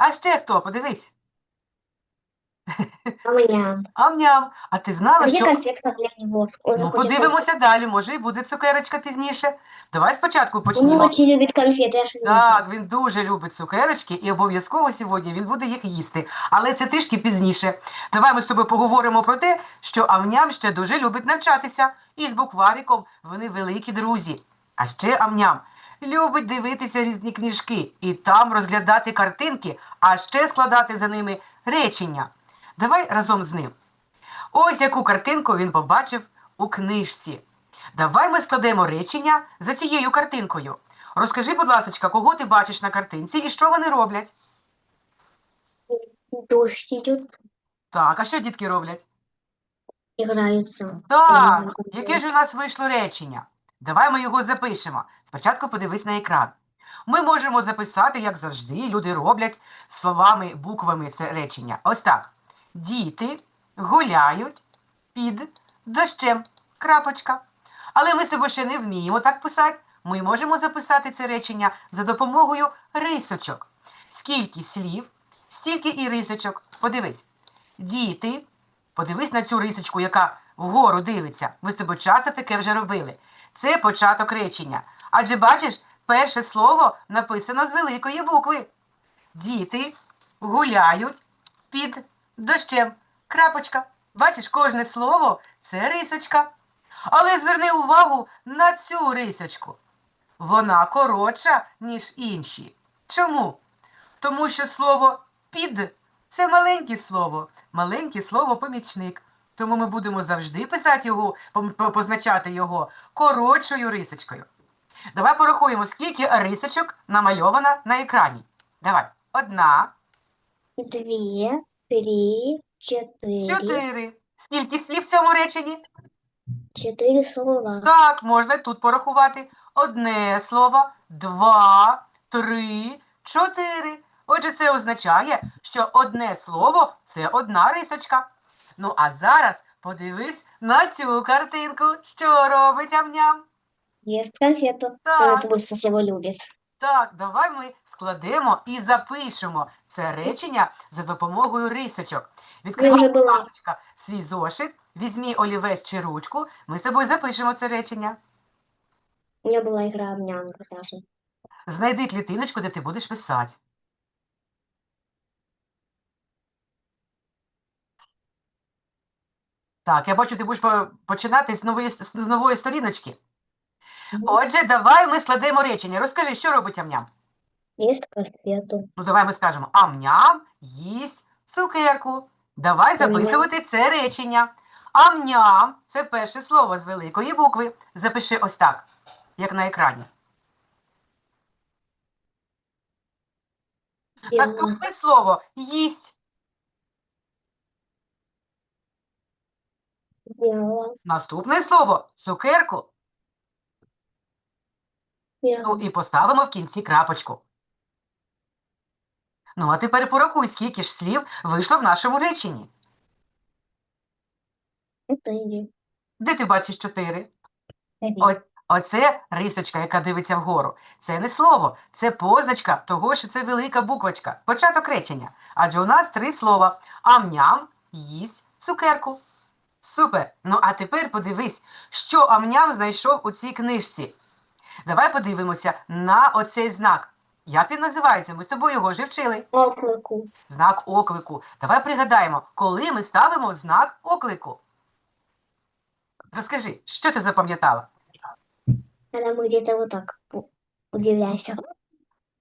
А ще хто? Подивись. Амням. А ти знала, где що конфетка для него? Он же Ну, хочет подивимося далі, може і буде цукерочка пізніше. Давай спочатку Он почнемо. очень любит конфеты, я же Так, він дуже любить цукерочки і обов'язково сьогодні він буде їх їсти. Але це трішки пізніше. Давай ми з тобою поговоримо про те, що Амням ще дуже любить навчатися. І з буквариком вони великі друзі. А ще Амням любить дивитися різні книжки і там розглядати картинки, а ще складати за ними речення. Давай разом з ним. Ось яку картинку він побачив у книжці. Давай ми складемо речення за цією картинкою. Розкажи, будь ласка, кого ти бачиш на картинці і що вони роблять? Дождь идет, Так, а що дітки роблять? играются. Так, яке ж у нас вийшло речення? Давай ми його запишемо. Спочатку подивись на екран. Ми можемо записати, як завжди, люди роблять словами, буквами це речення. Ось так. Діти гуляють під дощем. Крапочка. Але ми з тобою ще не вміємо так писати. Ми можемо записати це речення за допомогою рисочок. Скільки слів, стільки і рисочок. Подивись. Діти Подивись на цю рисочку, яка вгору дивиться. Ми з тобою часто таке вже робили. Це початок речення. Адже бачиш, перше слово написано з великої букви. Діти гуляють під дощем. Крапочка. Бачиш, кожне слово це рисочка. Але зверни увагу на цю рисочку. Вона коротша, ніж інші. Чому? Тому що слово під це маленьке слово, маленьке слово помічник. Тому ми будемо завжди писати його, позначати його коротшою рисочкою. Давай порахуємо, скільки рисочок намальовано на екрані. Давай. Одна, Две, три, четыре. чотири. Скільки слів в цьому реченні? Четыре слова. Так, можна тут порахувати. Одне слово, два, три, чотири. Отже, це означає, що одне слово це одна рисочка. Ну, а зараз подивись на цю картинку, що робить амням. Ест конфету. Так. Всего любит. Давай ми складемо і запишемо це речення за допомогою рисочок. Відкривай, вже будь була. ласка, свій зошит, візьмі олівець чи ручку, ми з тобою запишемо це речення. У меня была игра в даже. Знайди клітиночку, де ти будеш писати. Так, я бачу, ти будеш починати з нової, з нової сторіночки. Отже, давай ми складемо речення. Розкажи, що робить амням? Ест конфету. Ну, давай ми скажемо амням їсть цукерку. Давай записувати це речення. Амням це перше слово з великої букви. Запиши ось так, як на екрані. Наступне слово їсть. Белла. Наступне слово цукерку. Ну і поставимо в кінці крапочку. Ну, а тепер порахуй, скільки ж слів вийшло в нашому реченні. Четыре. Де ти бачиш чотири? О, оце рисочка, яка дивиться вгору. Це не слово, це позначка того, що це велика буквочка. Початок речення. Адже у нас три слова. Амням їсть цукерку. Супер. Ну а тепер подивись, що амням знайшов у цій книжці. Давай подивимося на оцей знак. Як він називається? Ми з тобою його вже вчили. Оклику. Знак оклику. Давай пригадаємо, коли ми ставимо знак оклику. Розкажи, що ти запам'ятала? Когда мы где-то так у-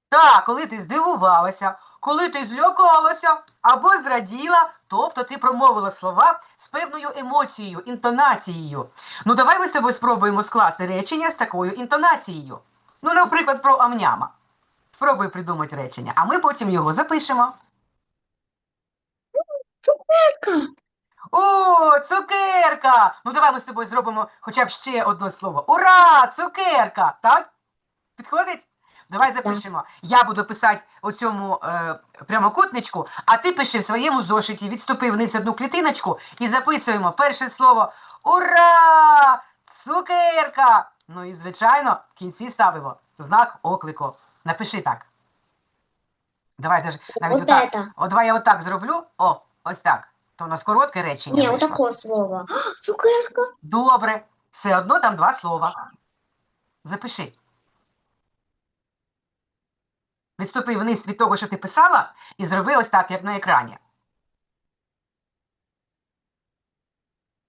Так, коли ти здивувалася, коли ти злякалася або зраділа, тобто ти промовила слова з певною емоцією, інтонацією. Ну, давай ми з тобою спробуємо скласти речення з такою інтонацією. Ну, наприклад, про амняма. Спробуй придумати речення, а ми потім його запишемо. Цукерка. О, цукерка! Ну, давай ми з тобою зробимо хоча б ще одне слово. Ура! Цукерка! Так? Підходить? Давай запишемо. Я буду писати у цьому е, прямокутничку, а ти пиши в своєму зошиті, відступи вниз одну клітиночку і записуємо перше слово Ура! Цукерка! Ну і, звичайно, в кінці ставимо знак оклику. Напиши так. Давай даже навіть Вот отак. это. Давай я отак зроблю. О, ось так. То у нас коротке речення вот вийшло. такое слово. Цукерка. Добре. Все одно там два слова. Запиши. Відступи вниз від того, що ти писала, і зроби ось так, як на екрані.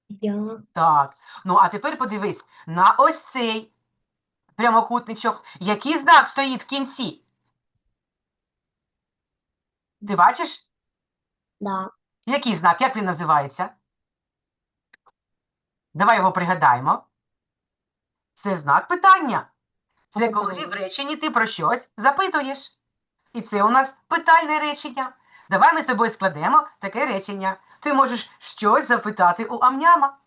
Я. Так. Ну, а тепер подивись на ось цей прямокутничок. Який знак стоїть в кінці? Ти бачиш? Да. Який знак? Як він називається? Давай його пригадаємо. Це знак питання. Це коли в реченні ти про щось запитуєш. І це у нас питальне речення. Давай ми з тобою складемо таке речення. Ти можеш щось запитати у амняма.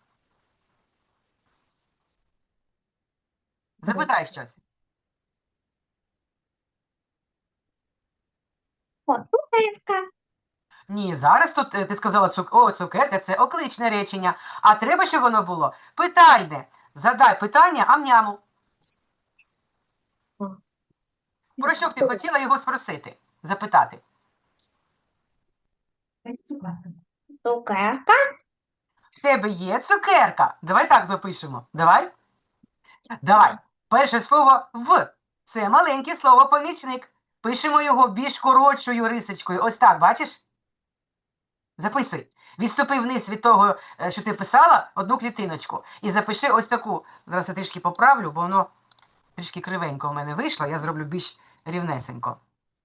Запитай щось. О, цукерка. Ні, зараз тут е, ти сказала цук... О, цукерка, це окличне речення. А треба, щоб воно було питальне. Задай питання амняму. О. Про що б ти хотіла його спросити? Запитати. Цукерка. В тебе є цукерка. Давай так запишемо. Давай. Давай. Перше слово в. Це маленьке слово помічник. Пишемо його більш коротшою рисочкою. Ось так, бачиш? Записуй. Відступи вниз від того, е, що ти писала, одну клітиночку. І запиши ось таку. Зараз я трішки поправлю, бо воно трішки кривенько в мене вийшло. Я зроблю більш рівнесенько.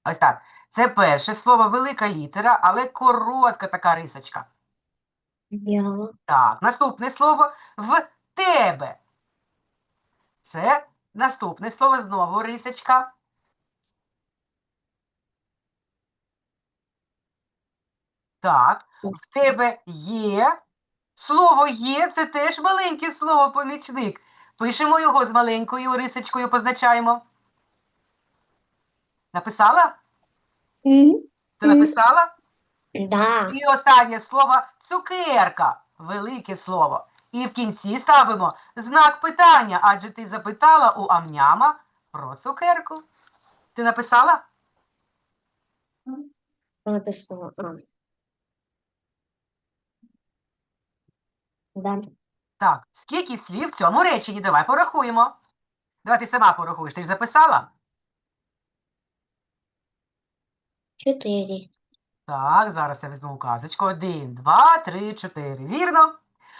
Ось так. Це перше слово, велика літера, але коротка така рисочка. Я. Так, наступне слово в тебе. Це наступне слово знову рисочка. Так, в тебе є. Слово є, це теж маленьке слово помічник. Пишемо його з маленькою рисочкою, позначаємо. Написала? Ти написала? Да. І останнє слово цукерка. Велике слово. І в кінці ставимо знак питання, адже ти запитала у амняма про цукерку. Ти написала? Написала. Да. Так. Скільки слів в цьому реченні? Давай порахуємо. Давай ти сама порахуєш. Ти ж записала? Четыре. Так, зараз я візьму указочку. Один, два, три, чотири. Вірно?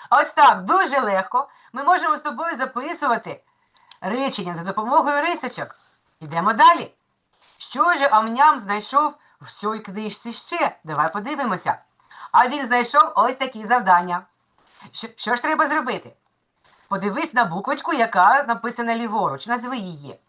Ось так, дуже легко. Ми можемо з тобою записувати речення за допомогою рисочок. Йдемо далі. Що ж Амням знайшов в цій книжці ще? Давай подивимося. А він знайшов ось такі завдання. Що, що ж треба зробити? Подивись на буквочку, яка написана ліворуч. Назви її.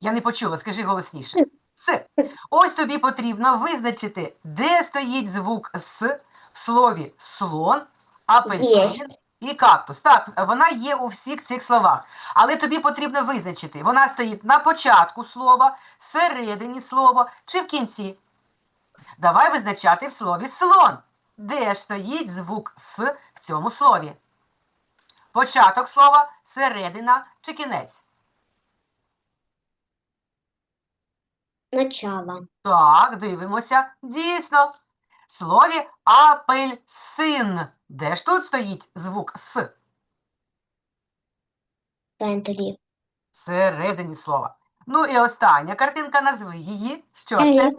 Я не почула, скажи голосніше. С. Ось тобі потрібно визначити, де стоїть звук С в слові слон, апельсин і кактус. Так, вона є у всіх цих словах. Але тобі потрібно визначити, вона стоїть на початку слова, всередині слова чи в кінці. Давай визначати в слові слон. Де ж стоїть звук С в цьому слові? Початок слова, середина чи кінець? Начало. Так, дивимося. Дійсно. В слові апельсин. Де ж тут стоїть звук С? Центре. Всередині слова. Ну і остання картинка, назви її. Що це?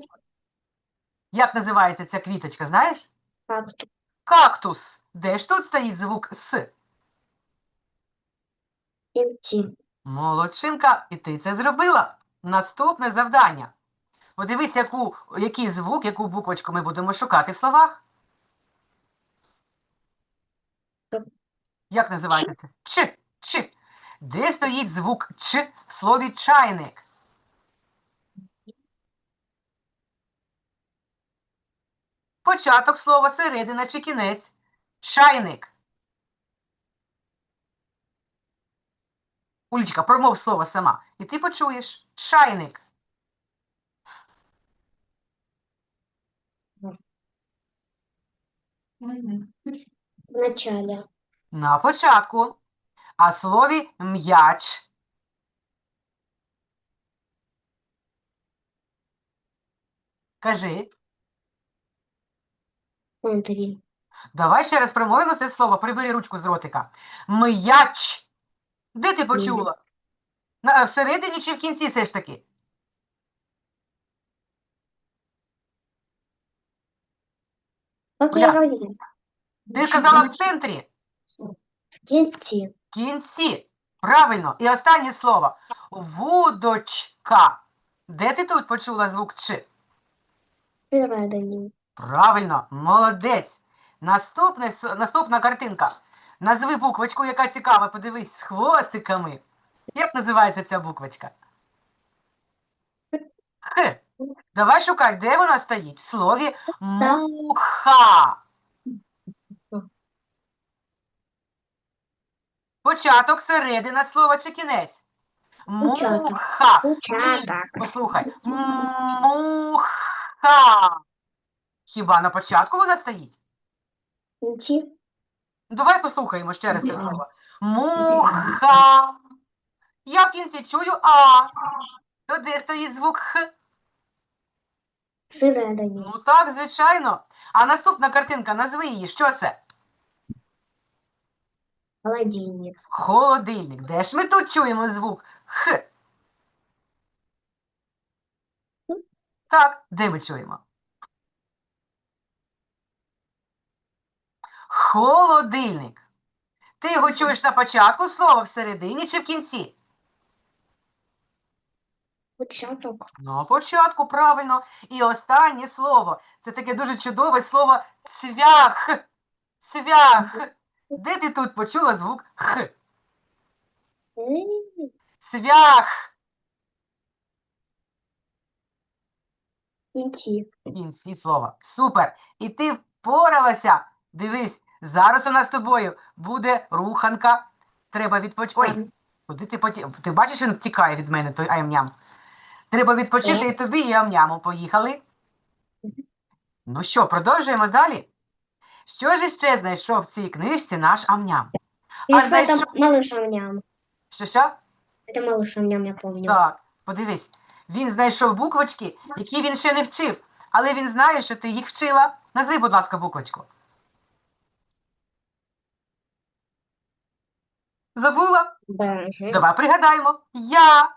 Як називається ця квіточка, знаєш? Кактус. Кактус. Де ж тут стоїть звук С? Кінці. Молодчинка, і ти це зробила. Наступне завдання. Подивись, яку, який звук, яку буквочку ми будемо шукати в словах. Як називається це? Ч. Ч. Де стоїть звук Ч в слові чайник? Початок слова, середина чи кінець. Чайник. Улічка, промов слово сама. І ти почуєш. Чайник. В начале. На початку. А слові м'яч. Кажи. Смотри. Давай ще раз промовимо це слово. Прибери ручку з ротика. М'яч. Де ти почула? На, всередині чи в кінці все ж таки? Я говорила? Ти сказала в центрі. В кінці. В кінці. Правильно. І останнє слово. Вудочка. Де ти тут почула звук Ч? Всередині. Правильно, молодець. Наступне, с- наступна картинка. Назви буквочку, яка цікава, подивись, з хвостиками. Як називається ця буквочка? Х. Давай шукай, де вона стоїть? В слові муха. Початок, середина слова чи кінець? Муха. Ні, Послухай. Муха. Хіба на початку вона стоїть? Давай послухаємо ще раз це слово. Муха. Я в кінці чую А. То де стоїть звук Х? Всередині. Ну так, звичайно. А наступна картинка, назви її. Що це? Холодильник. Холодильник. Де ж ми тут чуємо звук Х? Так, де ми чуємо? Холодильник. Ти його чуєш на початку слова, всередині чи в кінці? Початок. На початку, правильно. І останнє слово. Це таке дуже чудове слово цвях. Цвях. Де ти тут почула звук Х? Цвях. Кінці. Кінці слова. Супер. І ти впоралася. Дивись, зараз у нас з тобою буде руханка. Треба відпочити. Ой, куди ти поті... Ти бачиш, він тікає від мене, той ам-ням. Треба відпочити і тобі, і ам-няму. Поїхали. Ну що, продовжуємо далі. Що ж іще знайшов в цій книжці наш ам-ням? И А что знаешь, там что- малыш ням Що що? Это малыш ням я помню. Так, подивись. Він знайшов буквочки, які він ще не вчив. Але він знає, що ти їх вчила. Назви, будь ласка, буквочку. Забула? Да. мгм. Давай пригадаємо. Я.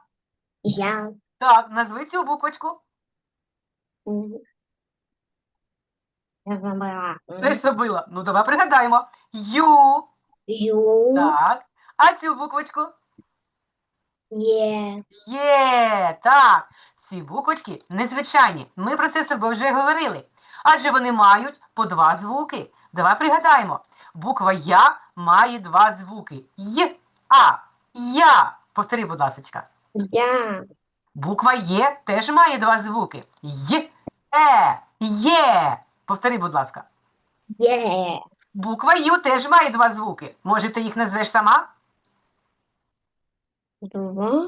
Я. Так, назви цю буквочку. Я забыла. М. Теж забула. Ну, давай пригадаємо. Ю. Ю. Так. А цю буквочку? Е. Є. Так. Ці буквочки незвичайні. Ми про це з тобою вже говорили. Адже вони мають по два звуки. Давай пригадаємо. Буква Я має два звуки. Й, А. Я. Повтори, будь ласка. Я. Буква Є теж має два звуки. Й, Е, Є. Повтори, будь ласка. Е. Буква Ю теж має два звуки. Може, ти їх назвеш сама? Два.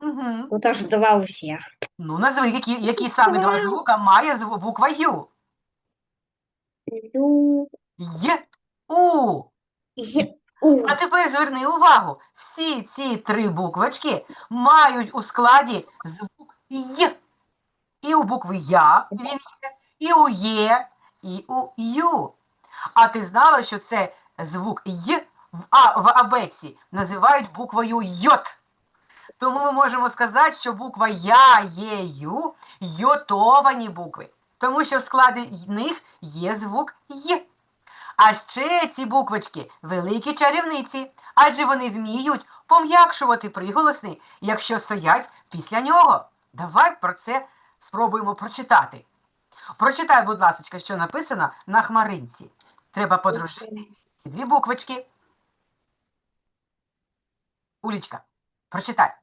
Угу. Ну, тоже два у всех. Ну, назви, які, які саме два звука має зву- буква Ю. Ю. Й, У. Е. А тепер зверни увагу. Всі ці три буквочки мають у складі звук Й. І у букви Я він є, і у Є, і у Ю. А ти знала, що це звук Й в, а, в абетці називають буквою Йот. Тому ми можемо сказати, що буква Я, Є, Ю йотовані букви. Тому що в складі них є звук Й. А ще ці буквочки великі чарівниці, адже вони вміють пом'якшувати приголосний, якщо стоять після нього. Давай про це спробуємо прочитати. Прочитай, будь ласка, що написано на хмаринці. Треба подружити ці дві буквочки. Улічка, прочитай.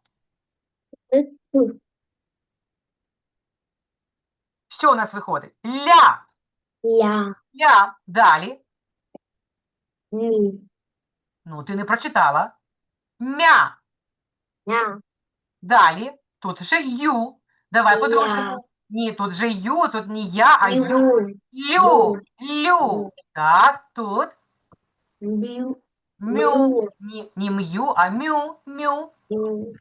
Що у нас виходить? Ля. Ля. Ля. Далі. Ну, ти не прочитала. Мя. Я. Далі. Тут вже ю. Давай Я. подружимо. Ні, тут же ю, тут не я, а ю. Лю. Лю. Лю. Так, тут Лю. мю. Ні, не м'ю, а мю, мю.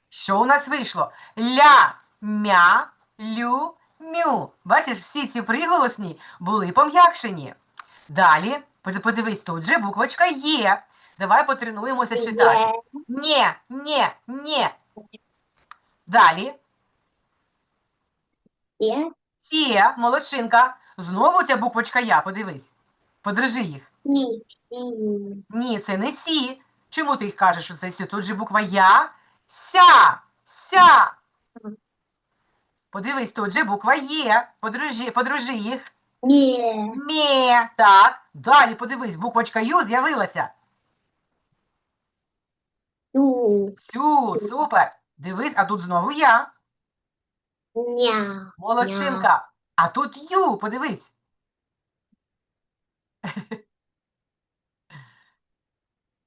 Що у нас вийшло? Ля, мя, лю, мю. Бачиш, всі ці приголосні були пом'якшені. Далі, подивись, тут же буквочка Є. Давай потренуємося читати. Є. Нє, нє, нє. Далі. Є. Сія, молодчинка. Знову ця буквочка Я, подивись. Подержи їх. Ні. Ні. Ні, це не сі. Чому ти їх кажеш, що це сі? Тут же буква Я. Ся. Ся. Подивись, тут же буква Є. Подружи, подружи їх. Ні. Мє. Так. Далі подивись, буквочка Ю з'явилася. Ю. Сю, супер. Дивись, а тут знову я. Ня. Молодчинка. А тут Ю, подивись.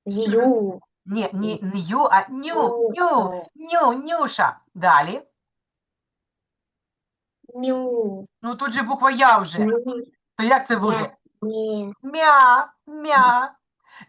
Ю. Ні, ні, не Ю, а ню, ню, Ню. ню, нюша. Далі. Мю. Ну тут же буква Я вже. То як це буде? Мя, мя.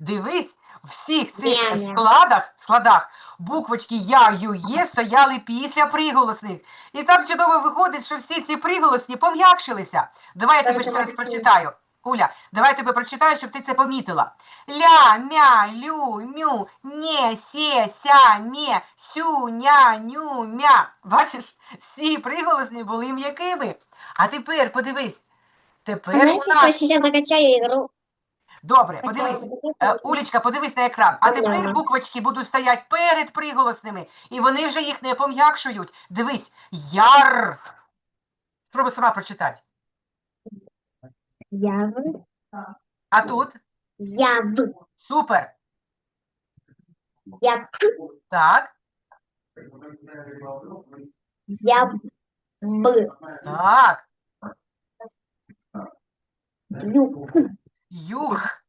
Дивись, в всіх цих Мя-мя. складах, складах буквочки Я, Ю, Є стояли після приголосних. І так чудово виходить, що всі ці приголосні пом'якшилися. Давай я тебе ще раз прочитаю. Уля, давай я тебе прочитаю, щоб ти це помітила. Ля, мя, лю, мю, нє, сє, ся, мє, сю, ня, ню, мя. Бачиш, всі приголосні були м'якими. А тепер подивись. Тепер у Знаете, что я нас... сейчас закачаю игру? Добре, подивись. Е, Улічка, подивись на екран. А тепер Ага. буквочки будуть стояти перед приголосними, і вони вже їх не пом'якшують. Дивись, яр. Спробуй сама прочитати. Я Яв. А тут? Я Яв. Супер. Я Яп. Так. Я Яб. Так. Юг. Юх.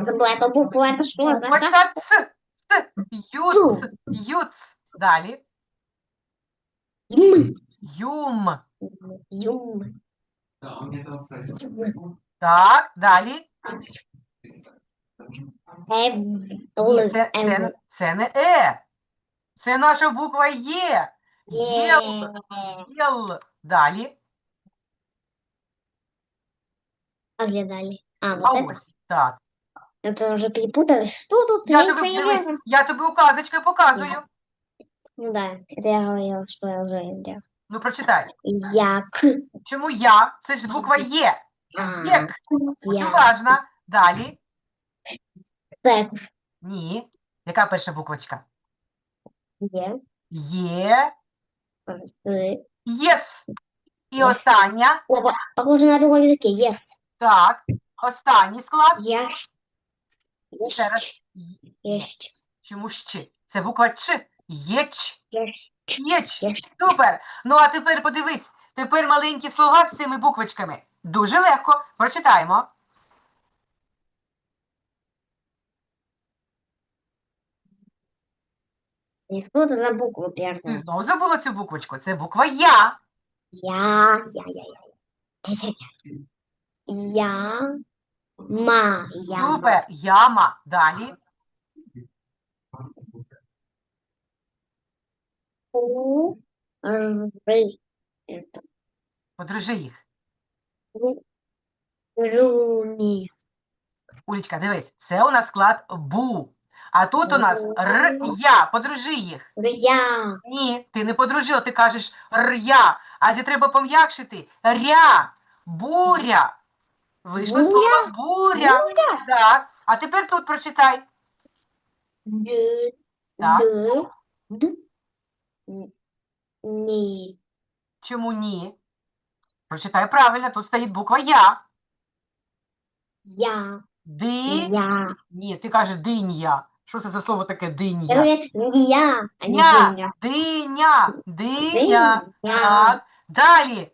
Забыла эту букву, это что? Буквочка Юц. Юц. Далее. Юм. Юм. Юм. Так, далі. Эв. Ні, Л. це, це, М. це не е. Це наша буква Є. Єл. Е. Єл. Далі. А где дали? А, А вот это. ось. Так. Это уже перепуталось. Что тут? Я ничего тобі, не дивись, вижу. я тобі указочкою показую. Ну да, это я говорила, что я уже делала. Ну, прочитай. Я к. Чому я? Це ж буква Є. Єк. Будь уважна. Далі. Т. Ні. Яка перша буквочка? Е. Є. Э. Єс. І Єс. остання. Опа, похоже на другом языке. Yes. Так. Останній склад. Я. Ще раз. Есть. Чому ще? Це буква Ч. Єч. Есть. Єч. Есть. Супер. Ну, а тепер подивись. Тепер маленькі слова з цими буквочками. Дуже легко. Прочитаємо. Не что-то на букву Ти знову забула цю буквочку. Це буква Я. Я. Я. Я. Я. Я. Я. Ма. Я. Супер. Яма. Далі. У. Подружи їх. Руни. Улічка, дивись, це у нас склад бу. А тут у нас р я. Подружи їх. Я. Ні, ти не подружила, ти кажеш р-я. Адже треба пом'якшити ря, буря. Вийшло Буря? слово буря. Так. А тепер тут прочитай. Д. Так. Д. Д. Н- Ни. Чому ні? Прочитай правильно, тут стоїть буква я. Я. Ди. Я. Ні, ти кажеш динья. Що це за слово таке Я динья? я, а не Ня. Диня. Диня. Диня. Диня. Так. Далі.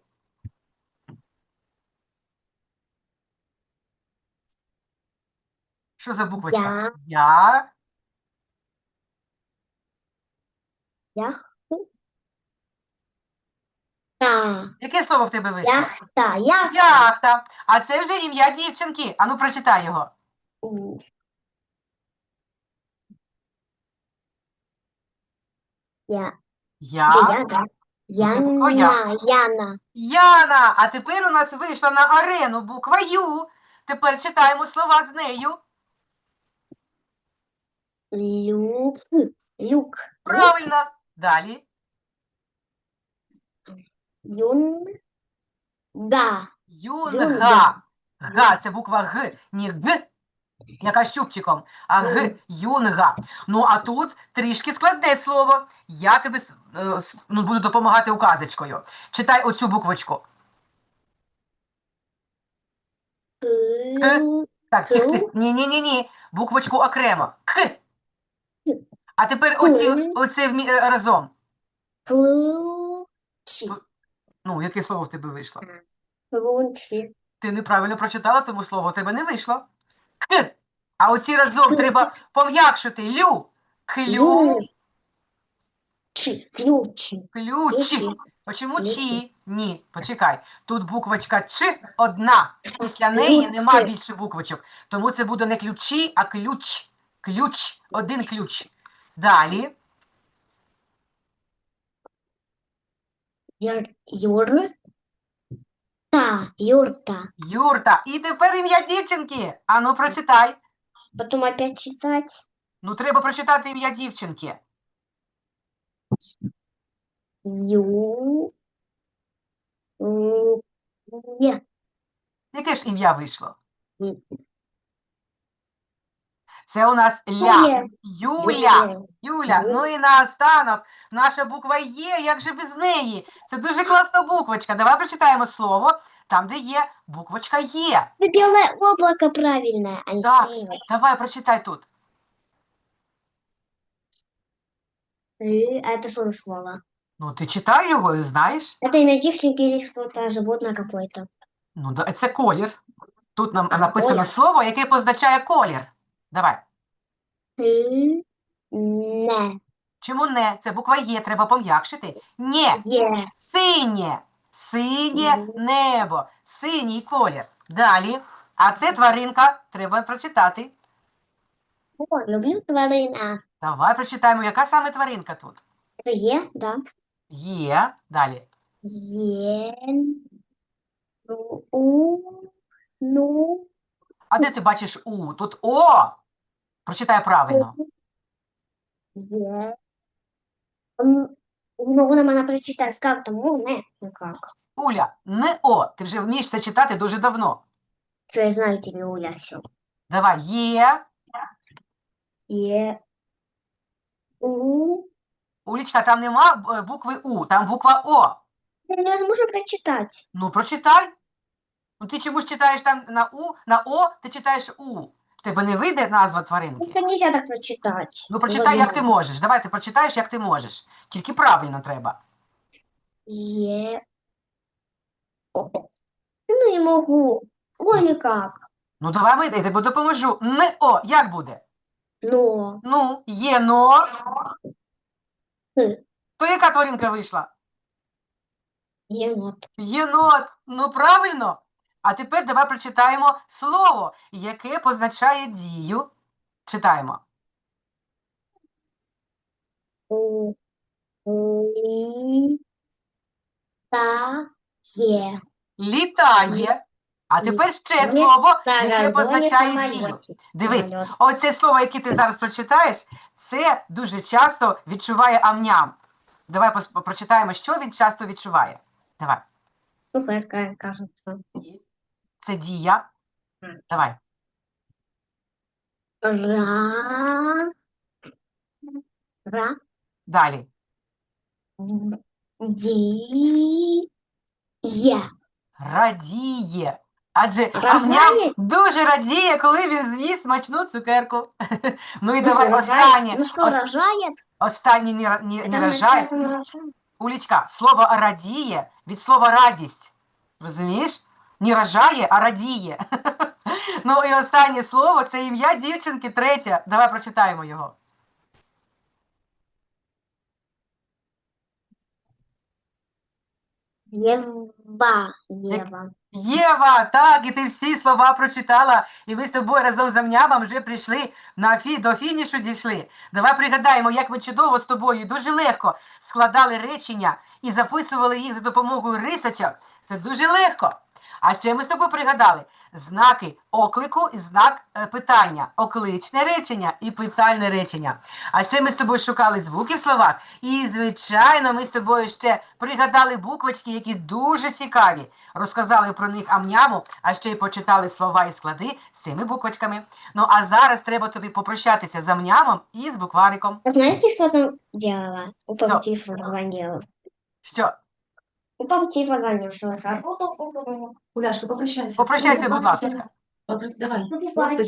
Що за буквочка? Я. Я. Та. Яке слово в тебе вийшло? Яхта. Яхта. Яхта. А це вже ім'я дівчинки. Ану, прочитай його. Я. Я. Я. Яна, Яна, Яна, а тепер у нас вийшла на арену буква Ю. Тепер читаємо слова з нею. Люк, Люк, Правильно. Далі. Юн, Га, Юнга. Га це буква Г, не Г, яка з чубчиком, а Г. Юнга. Ну, а тут трішки складне слово. Я тобі с- е, с- ну, буду допомагати указочкою. Читай оцю буквочку. К, Так, тих, Ку. тих. Ні, ні, ні, ні. Буквочку окремо. К. А тепер оці, Ку. вмі- е, разом. Ключ, Ну, яке слово в тебе вийшло? Ключ, Ти неправильно прочитала, тому слово в тебе не вийшло. К. А оці разом треба пом'якшити. Лю. Клю. Ключ, Ключ, Ключ. Ключі. Почому Ключі. чі? Ні, почекай. Тут буквочка Ч одна. Після неї нема більше буквочок. Тому це буде не ключі, а ключ. Ключ. Один ключ. Далі. Юр, Юр, Та, Юрта. Юрта. І тепер ім'я дівчинки. Ану, прочитай. Потом опять читать. Ну, треба прочитати ім'я дівчинки. Ю, М, Яке ж ім'я вийшло? М. Це у нас Ля. Юля. Юля. Юля, Ю. ну і наостанок, наша буква Є, як же без неї? Це дуже класна буквочка. Давай прочитаємо слово там, де є буквочка Є. Это белое облако правильное, а не Да. синее. Давай, прочитай тут. Ы, А это что за слово? Ну, ти читай його і знаєш. Это имя девчонки или что-то животное какое-то? Ну, да, це колір. Тут нам А, написано колір. слово, яке позначає колір. Давай. Не. Чому не? Це буква Є, треба пом'якшити. Нє. Синє. Синє небо. Синій колір. Далі. А це тваринка. Треба прочитати. О, люблю тварина. Давай прочитаємо, яка саме тваринка тут. Е, да. Є. Далі. Е. Ну, У. Ну. А де ти бачиш У? Тут О. Прочитай правильно. Е. М, Ну, вона мене прочитає, як там, ну, не, ну. Уля, не О. Ти вже вмієш це читати дуже давно. Що я знаю тебе, Уля, все. Давай. Є. Е. У. Улічка, там нема букви У, там буква О. Я невозможно прочитать. Ну, прочитай. Ну, ти чомусь читаєш там на У, на О, ти читаєш У. В тебе не вийде назва тваринки. Это нельзя так прочитать. Ну, прочитай, як ти можеш. Давай ти прочитаєш, як ти можеш. Тільки правильно треба. Е. О. Ну, не могу. Ой, никак. Ну, давай ми, я тобі допоможу. Не О, як буде? Но. Ну, є но. Х. То яка тваринка вийшла? Енот. Єнот. Ну, правильно. А тепер давай прочитаємо слово, яке позначає дію. Читаємо. У. Ли. Та. Е. Літає. А тепер ще Літає слово, яке позначає дію. Дивись, оце слово, яке ти зараз прочитаєш, це дуже часто відчуває амням. Давай прочитаємо, що він часто відчуває. Давай. Кухарка, кажется. Це дія. Мгм. Давай. Ра. Ра. Далі. Ди. Е. Радіє. Адже Вражає? амням дуже радіє, коли він з'їсть смачну цукерку. Ну і Ну, давай что, рожает? останнє. Ну что, Ос- рожает? Останнє не, ра- не, Это не значит, рожає. что он рожает. Улічка, слово радіє від слова радість. Розумієш? Не рожає, а радіє. Ну і останнє слово це ім'я дівчинки третє. Давай прочитаємо його. Єва. Єва. Єва, так, і ти всі слова прочитала, і ви з тобою разом з амнямом вже прийшли на фі, до фінішу дійшли. Давай пригадаємо, як ми чудово з тобою дуже легко складали речення і записували їх за допомогою рисочок. Це дуже легко. А ще ми з тобою пригадали знаки оклику і знак е, питання, окличне речення і питальне речення. А ще ми з тобою шукали звуки в словах, і, звичайно, ми з тобою ще пригадали буквочки, які дуже цікаві. Розказали про них амняму, а ще й почитали слова і склади з цими буквочками. Ну а зараз треба тобі попрощатися з амнямом і з буквариком. А знаете, что там делала? У Что? папы Тифа звонила. Що? У папы Тифа звонил, попрощайся. Попрощайся, будь ласка. Давай. Ну,